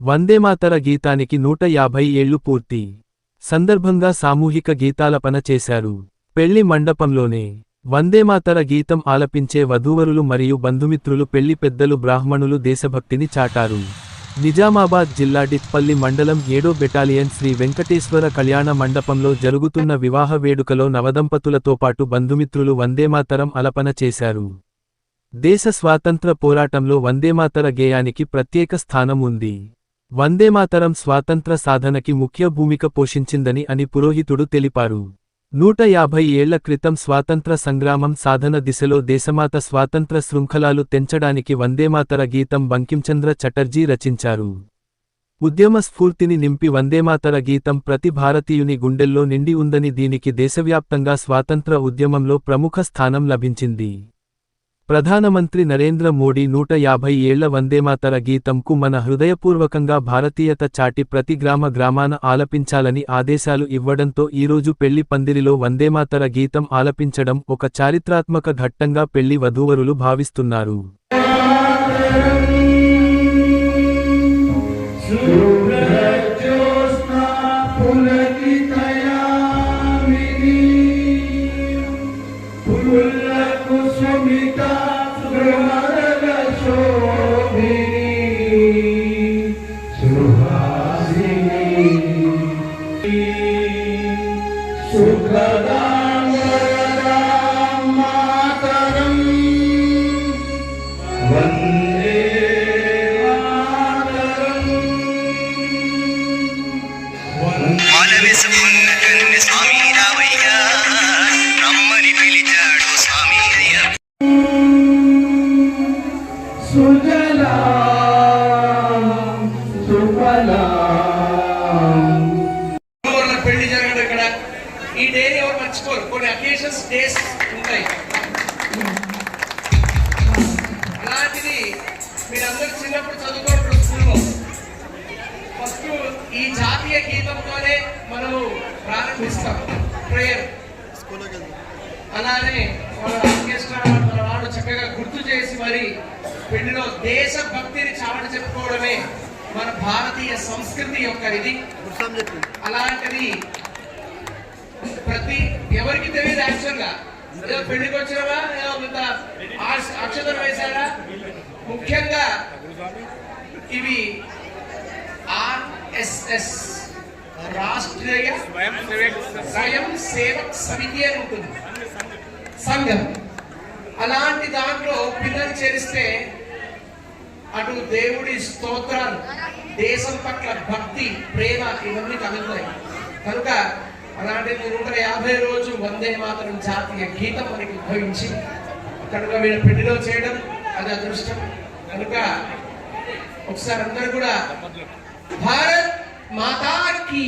వందేమాతర గీతానికి నూట యాభై ఏళ్ళు పూర్తి. సందర్భంగా సామూహిక గీతాలపన చేశారు. పెళ్ళి మండపంలోనే వందేమాతర గీతం ఆలపించే వధూవరులు మరియు బంధుమిత్రులు పెళ్ళి పెద్దలు బ్రాహ్మణులు దేశభక్తిని చాటారు. నిజామాబాద్ జిల్లా డిత్పల్లి మండలం ఏడో బెటాలియన్ శ్రీ వెంకటేశ్వర కళ్యాణ మండపంలో జరుగుతున్న వివాహ వేడుకలో నవదంపతులతో పాటు బంధుమిత్రులు వందేమాతరం అలపన చేశారు. దేశ స్వాతంత్ర పోరాటంలో వందేమాతర గేయానికి ప్రత్యేక స్థానం ఉంది. వందేమాతరం స్వాతంత్ర సాధనకి ముఖ్య భూమిక పోషించిందని అని పురోహితుడు తెలిపారు. నూట యాభై ఏళ్ళ క్రితం స్వాతంత్ర సంగ్రామం సాధన దిశలో దేశమాత స్వాతంత్ర శృంఖలాలు తెంచడానికి వందేమాతర గీతం బంకించంద్ర చటర్జీ రచించారు. ఉద్యమ స్ఫూర్తిని నింపి వందేమాతర గీతం ప్రతి భారతీయుని గుండెల్లో నిండి ఉందని దీనికి దేశవ్యాప్తంగా స్వాతంత్ర ఉద్యమంలో ప్రముఖ స్థానం లభించింది. ప్రధానమంత్రి నరేంద్ర మోడీ నూట యాభై ఏళ్ళ వందేమాతర గీతంకు మన హృదయపూర్వకంగా భారతీయత చాటి ప్రతి గ్రామ గ్రామాన ఆలపించాలని ఆదేశాలు ఇవ్వడంతో ఈరోజు పెళ్ళి పందిరిలో వందేమాతర గీతం ఆలపించడం ఒక చారిత్రాత్మక ఘట్టంగా పెళ్ళి వధూవరులు భావిస్తున్నారు. सुमिता सुमरल शोभिनी सुहासिनी सुखदा పెళ్ళి జరగడం ఇక్కడ ఈ డేని ఎవరు మర్చిపోరు కొన్ని అకేషన్స్ డేస్ ఉంటాయి అలాంటిది మీరందరూ చిన్నప్పుడు చదువుకోవడం స్కూల్లో ఫస్ట్ ఈ జాతీయ గీతంతోనే మనము ప్రారంభిస్తాం ప్రేయర్ అలానే మన ఆర్కెస్ట్రా మన వాడు చక్కగా గుర్తు చేసి మరి పెళ్ళిలో దేశభక్తిని చాటి చెప్పుకోవడమే మన భారతీయ సంస్కృతి యొక్క ఇది. అలాంటిది ప్రతి ఎవరికి తెలియదు యాక్చువల్గా. ఏదో పెళ్ళికి వచ్చినవా ఏదో కొంత అక్షతలు వేశారా ముఖ్యంగా ఇవి ఆర్ఎస్ఎస్ రాష్ట్రీయ స్వయం సేవక్ సమితి అని ఉంటుంది. సంఘం. అలాంటి దాంట్లో పిల్లలు చేరిస్తే అటు దేవుడి స్తోత్రాలు దేశం పట్ల భక్తి ప్రేమ ఇవన్నీ కలుగుతాయి కనుక అలాంటి నూట యాభై రోజు వందే మాత్రం జాతీయ గీతం మనకి ఉద్భవించి కనుక వీళ్ళ పెళ్ళిలో చేయడం అది అదృష్టం. కనుక ఒకసారి అందరు కూడా భారత్ మాతా కీ